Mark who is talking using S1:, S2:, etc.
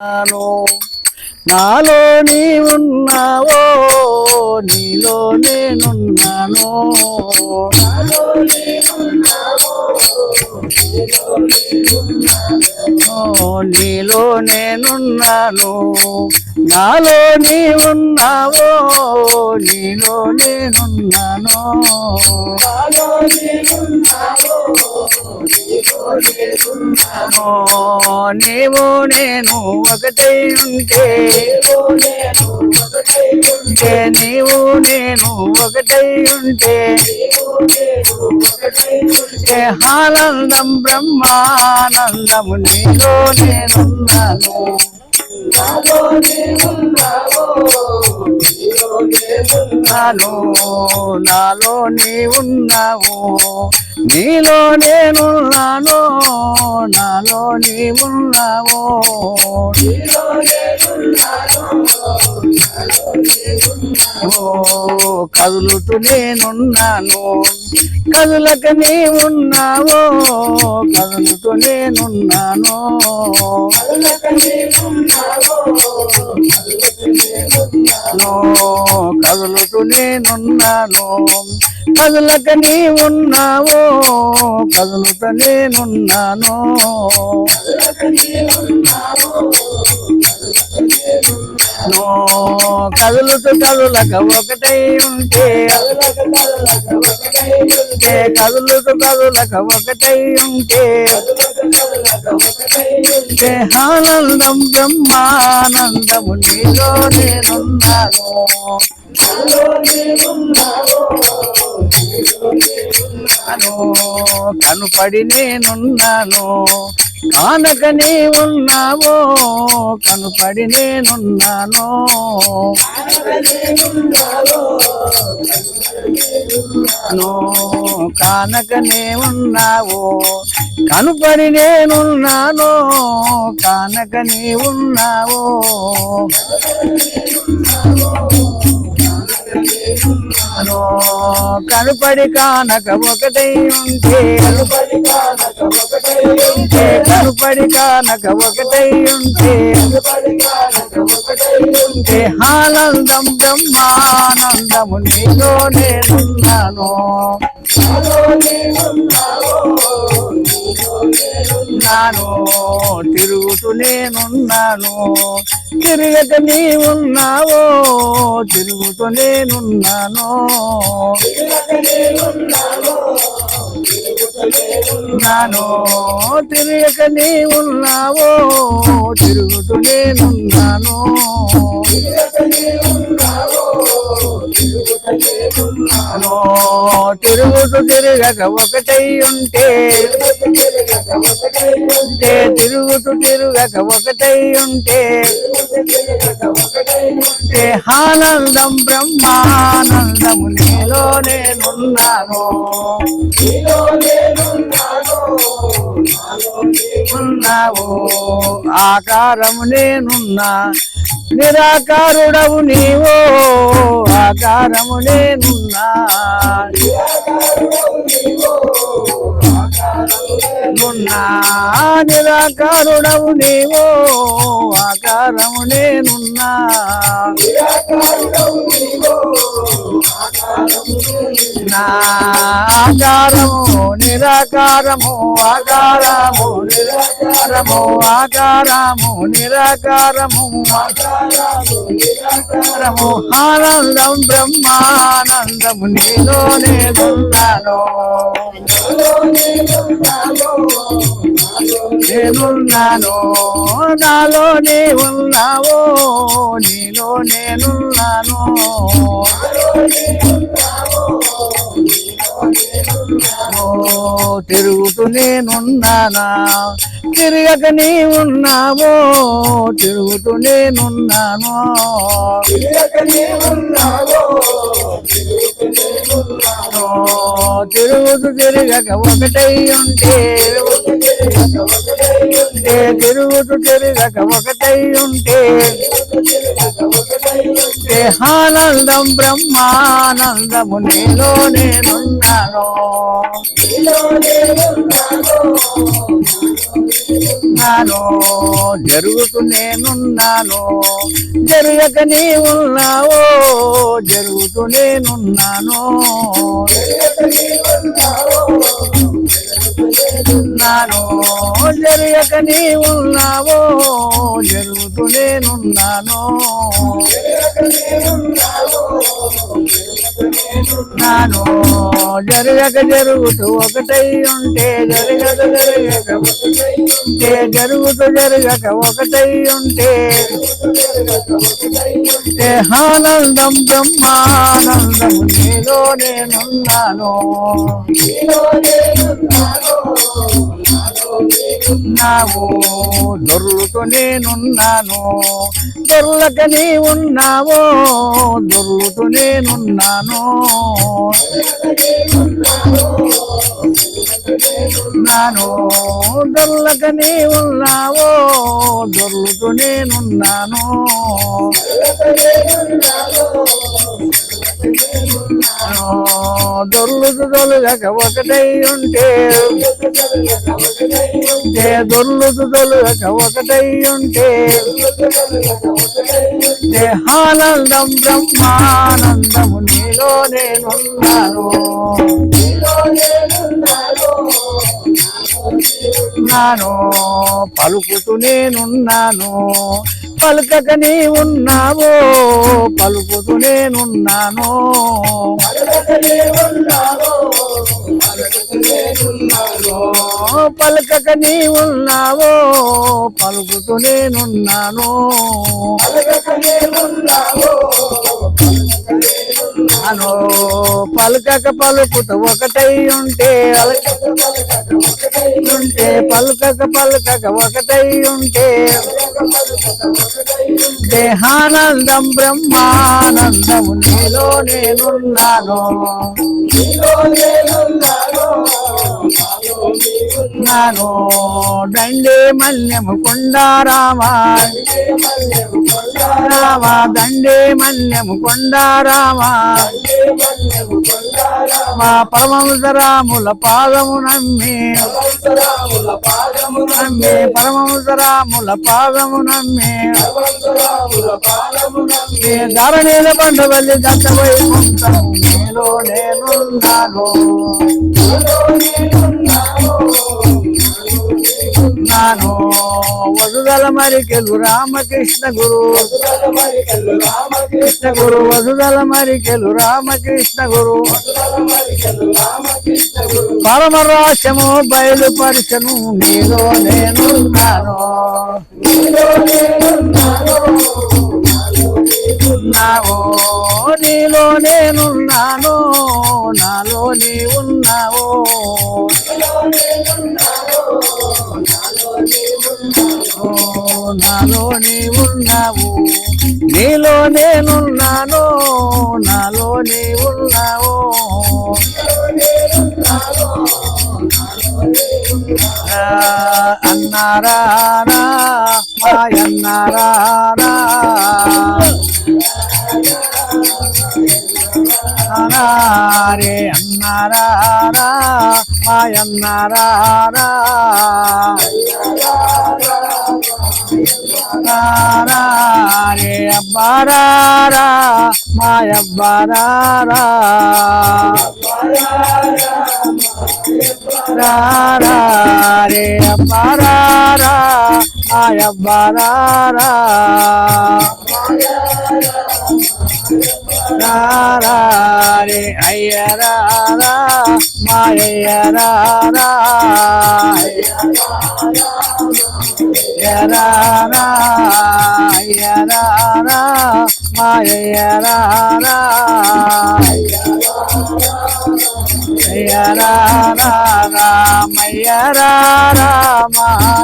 S1: ఉన్నాను నాలో నీ ఉన్నావో నీలో నేనున్నాను. నీలో నేనున్నాను. నాలో నీ ఉన్నావో నీలో నేనున్నాను. నీవు నేను ఒకటై ఉంటే. ఉంటే నీవు నేను ఒకటై ఉంటే. ఏ ఆనందం బ్రహ్మానందము నీలో నేనున్నాను. నాలో నాలో నీ ఉన్నావు? నీలో నేనున్నాను? నాలో నీ ఉన్నావు? కదులుతూ నేనున్నాను. కదులక నీ ఉన్నావో కదులుతూ నేనున్నాను. నో నేనున్నాను. కదలక నీ ఉన్నావో కదులుత నేనున్నాను. కదులుతూ కదులక ఒకటై ఉంటే. ఉంటే కదులుతూ కదులక ఒకటై ఉంటే. ఉంటే ఆనందం బ్రహ్మానందము నీలో నేనున్నాను ఉన్నాను కనుపడి నేనున్నాను కానకనే ఉన్నావో కనుపడి నేనున్నాను. కానకనే ఉన్నావో కనుపడి నేనున్నాను కానకనే ఉన్నావో నో కనుపడి కానక ఒకటై ఉంటే ఉంటే కనుపడి కానక ఒకటై ఉంటే ఉంటే ఆనందం బ్రహ్మానందము నీలో నేనున్నాను నాను తిరుగుతూ నేనున్నాను. తిరగక నీ ఉన్నావో తిరుగుతూ నేనున్నాను. నాను తిరగక నీ ఉన్నావో తిరుగుతూ నేనున్నాను. తిరుగుతూ తిరగక ఒకటై ఉంటే. తిరుగుతూ తిరగక ఒకటై ఉంటే. ఉంటే ఆనందం బ్రహ్మానందము నీలో నేనున్నాను? ఉన్నావు? ఆకారము నేనున్నా. నిరాకారుడవు నీవో. ఆకారము నేనున్నా నున్నా నిరాకారుడవు నీవో ఆకారము నేనున్నా. నా ఆకారము నిరాకారము ఆకారము నిరాకారము ఆకారము నిరాకారము. ఆకారము ఆనందం బ్రహ్మానందము నీలో నేనున్నాను. నేనున్నాను నాలో నీ ఉన్నావో నీలో నేనున్నాను. తిరుగుతూ నేనున్నానా తిరగక నీ ఉన్నావో తిరుగుతూ నేనున్నాను తిరుగుతూ తిరగక ఒకటై ఉంటే ఉంటే తిరుగుతూ తిరగక ఒకటై ఉంటే దేహానందం బ్రహ్మానందము నీలో నేనున్నాను నేనున్నాను జరుగుతూ నేనున్నాను జరగక నీ ఉన్నావో జరుగుతూ నేనున్నాను నాను జరగక నీ ఉన్నావో జరుగుతూ నేనున్నాను నాను జరగక జరుగుతూ ఒకటై ఉంటే జరగక జరగక ఉంటే జరుగుతూ జరగక ఒకటై ఉంటే ఆనందం బ్రహ్మానందము నీలో నేనున్నాను ఉన్నావు దొర్లుతో నేనున్నాను దొర్లక నీ ఉన్నావో దొర్లుతో నేనున్నాను నాను దొర్లక ఉన్నావో దొర్లుతో నేనున్నాను. దొర్లుదు దొలుగక ఒకటై ఉంటే ఉంటే దొర్లుతు దొలగక ఒకటై ఉంటే దేహానందం ఆనందం బ్రహ్మానందము నీలో నేనున్నాను నాను పలుకుతూ నేనున్నాను పలుకక నీ ఉన్నావో పలుకుతూ నేనున్నాను. పలుకక నీ ఉన్నావో పలుకుతూ నేనున్నాను. అను పలుకక పలుకుతూ ఒకటై ఉంటే ఉంటే పలుకక పలుకక ఒకటై ఉంటే. దేహానందం బ్రహ్మానందము నీలో నేనున్నాను. నాను దండే మల్యము కొండారామా రామా దండే మల్యము కొండారామా మా పరమముదరాముల పాదము నమ్మి. నమ్మి పరమముదరాముల పాదము నమ్మి. ఏ ధరణిల బండవల్లి దత్తవై ఉంటాను నీలో నేనున్నాను. నాను వసుదల మరికెలు రామకృష్ణ గురు. కృష్ణ గురు వసుదల మరికెలు రామకృష్ణ గురు. పరమరాశము బయలుపరచను నీలో నేనున్నాను. నాలో నీ ఉన్నావు. నీలో నేనున్నాను నాలో నీ ఉన్నావు. ఆ, అన్నారా రే అన్నారే అన్నారా మాయన్నారా రే అబ్బారా మాయబ్బారా రే అబ్బారా మాయబ్బారా రే అయ్యరా మాయరా యరారా యరారా మాయరారా యరారా రామయ్యరారా మాయ